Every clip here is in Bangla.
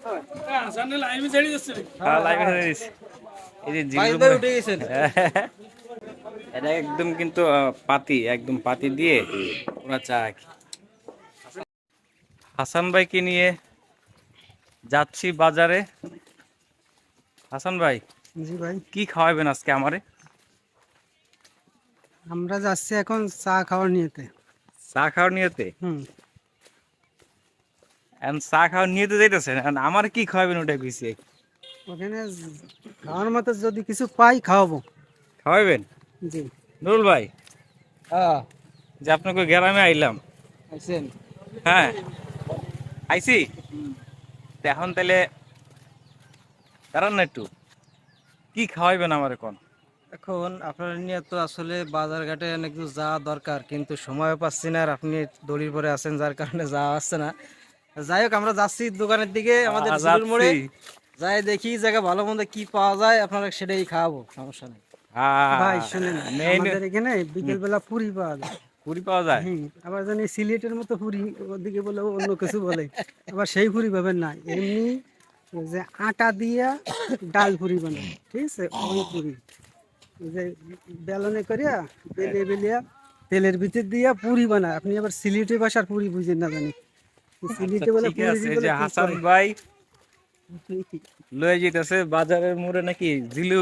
এটা একদম কিন্তু পাতি একদম পাতি দিয়ে ওরা চা। হাসান ভাইকে নিয়ে যাচ্ছি বাজারে। হাসান ভাই জি ভাই। কি খাওয়াবেন আজকে আমারে? আমরা যাচ্ছি এখন চা খাওয়ার নিয়েতে। চা খাওয়ার নিয়েতে? হুম। এখন চা খাওয়ার নিয়েতে যাইতেছেন এখন আমার কি খাওয়াবেন ওটা কইছি? ওখানে খাওয়ার মতো যদি কিছু পাই খাওয়াবো। খাওয়াবেন জি। নুরুল ভাই হ্যাঁ। যে আপনাকে গ্রামে আইলাম। আইছেন? হ্যাঁ। আইসি তো এখন তাহলে দাঁড়ান না একটু। কি খাওয়াইবেন আমার এখন? এখন আপনার নিয়ে তো আসলে বাজার ঘাটে অনেক যাওয়া দরকার কিন্তু সময় পাচ্ছি না আর আপনি দড়ির পরে আছেন যার কারণে যাওয়া আসছে না। যাই হোক আমরা যাচ্ছি দোকানের দিকে আমাদের মোড়ে যাই দেখি জায়গা ভালো মন্দ কি পাওয়া যায় আপনারা সেটাই খাওয়াবো সমস্যা নেই। ভাই শুনেন আমাদের এখানে বিকেল বেলা পুরি পাওয়া যায়। পুরি পাওয়া যায়? আবার জানি সিলেটের মতো পুরি ওদিকে বলে অন্য কিছু বলে। আবার সেই পুরি পাবেন না এমনি যে আটা দিয়া ডাল পুরি বানায় ঠিক আছে? ওই পুরি। যে বেলনে করিয়া বেলে বেলিয়া তেলের ভিতর দিয়া পুরি বানায়। আপনি আবার সিলেটি ভাষার পুরি বুঝেন না জানি। ঠিক আছে যে হাসান ভাই লয়ে যেতেছে বাজারের মোড়ে নাকি? জিলু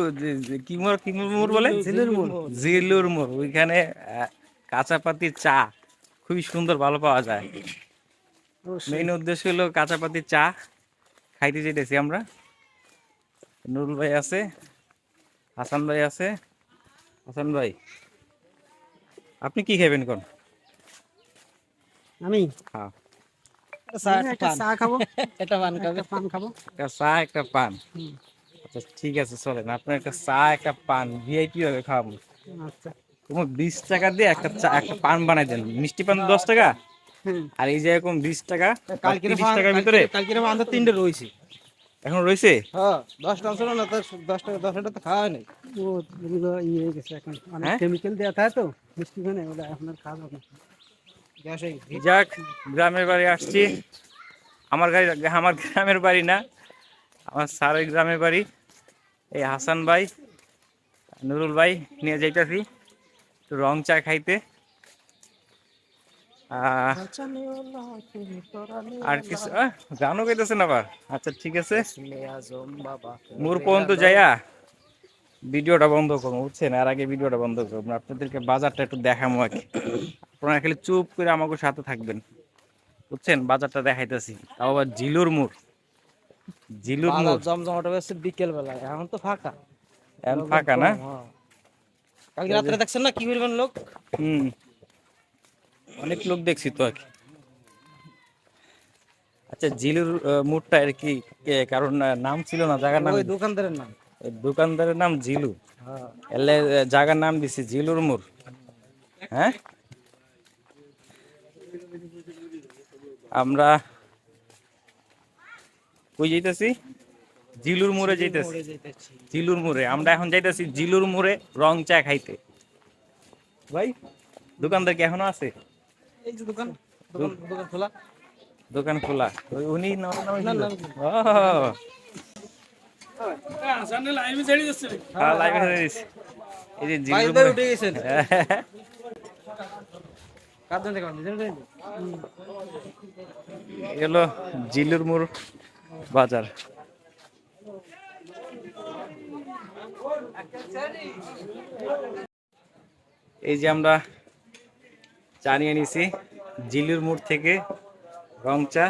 কি মোড় কি মোড় বলে? জিলুর মোড়। জিলুর মোড় ওইখানে আহ, কাঁচা পাতির চা খুবই সুন্দর ভালো পাওয়া যায়। মেইন উদ্দেশ্য হলো কাঁচা পাতির চা খাইতে যেতেছি আমরা। নুরুল ভাই আছে হাসান ভাই আছে। হাসান ভাই আপনি কি খাবেন কোন আমি? হ্যাঁ। চা আমি একটা চা খাব। এটা পান খাবে। পান খাব। একটা চা একটা পান। আচ্ছা ঠিক আছে চলেন। আপনার একটা চা একটা পান ভিআইপি ভাবে খাওয়াবো। আচ্ছা। তোমার বিশ টাকা দিয়ে একটা চা একটা পান বানাই দেন। মিষ্টি পান দশ টাকা? আর এই যে এরকম বিশ টাকা কালকে তিরিশ টাকার ভিতরে কালকে আমাদের তিনটে রয়েছে। এখন রয়েছে? হ্যাঁ দশটা ছিল না দশ টাকা দশ টাকা তো খাওয়া নেই। ও ইয়ে গেছে এখন। অনেক হ্যাঁ? কেমিক্যাল দেওয়া থাকে তো মিষ্টি ওটা খাওয়া হয়ে। যাক, গ্রামের বাড়ি আসছি। আমার গাড়ি, আমার গ্রামের বাড়ি না, আমার স্যারের গ্রামের বাড়ি। এই হাসান ভাই, নুরুল ভাই নিয়ে যাইতাছি রং চা খাইতে। আর কিছু গানও গাইতেছেন আবার? আচ্ছা ঠিক আছে। মোর পর্যন্ত যাইয়া ভিডিওটা বন্ধ করব বুঝছেন? আর আগে ভিডিওটা বন্ধ করব আপনাদেরকে বাজারটা একটু দেখামো কি আপনারা খালি চুপ করে আমাকে সাথে থাকবেন। বুঝছেন? বাজারটা দেখাইতেছি। তাও আবার জিলুর মোড়। জিলুর মোড়। জমজমাটা বেশি বিকেল বেলায় এখন তো ফাঁকা। এখন ফাঁকা না? হ্যাঁ। কালকে রাত্রে দেখছেন না কি পরিমাণ লোক? হুম। অনেক লোক দেখছি তো আর কি। আচ্ছা জিলুর মোড়টা আর কি কারণ নাম ছিল না? জায়গার নাম? ওই দোকানদারের নাম। দোকানদারের নাম জিলু হ্যাঁ। এলে জায়গার নাম দিছি জিলুর মোড়। হ্যাঁ? আমরা কই যাইতেছি? জিলুর মোড়ে যাইতেছি। জিলুর মোড়ে। আমরা এখন যাইতেছি জিলুর মোড়ে রং চা খাইতে। ভাই দোকানদার কি এখনও আছে? এই যে দোকান দোকান খোলা। দোকান খোলা। ওই উনি ছিল? না। ও, হ্যাঁ, ছেড়ে দিছি। এই যে জিলুর মোড়ে- উঠে গেছেন কার জন্য খাবেন নিজের জন্য এলো জিলুর মোড় বাজার। এই যে আমরা চা নিয়ে নিছি, জিলুর মোড় থেকে রং চা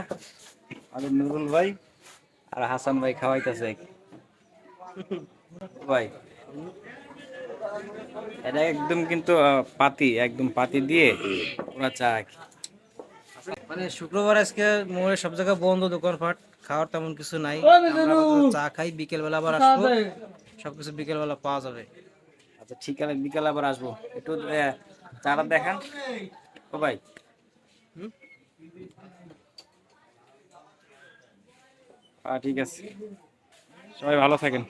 আমাদের নুরুল ভাই আর হাসান ভাই খাওয়াইতেছে। ভাই, এটা একদম কিন্তু পাতি, একদম পাতি দিয়ে ওরা চা মানে শুক্রবার আজকে মোড়ে সব জায়গায় বন্ধ দোকানপাট খাওয়ার তেমন কিছু নাই। চা খাই বিকেল বেলা আবার আসব। সবকিছু বিকেল বেলা পাওয়া যাবে। আচ্ছা ঠিক আছে বিকালে আবার আসব। একটু চাটা দেখান। ও ভাই। হ্যাঁ ঠিক আছে। সবাই ভালো থাকেন।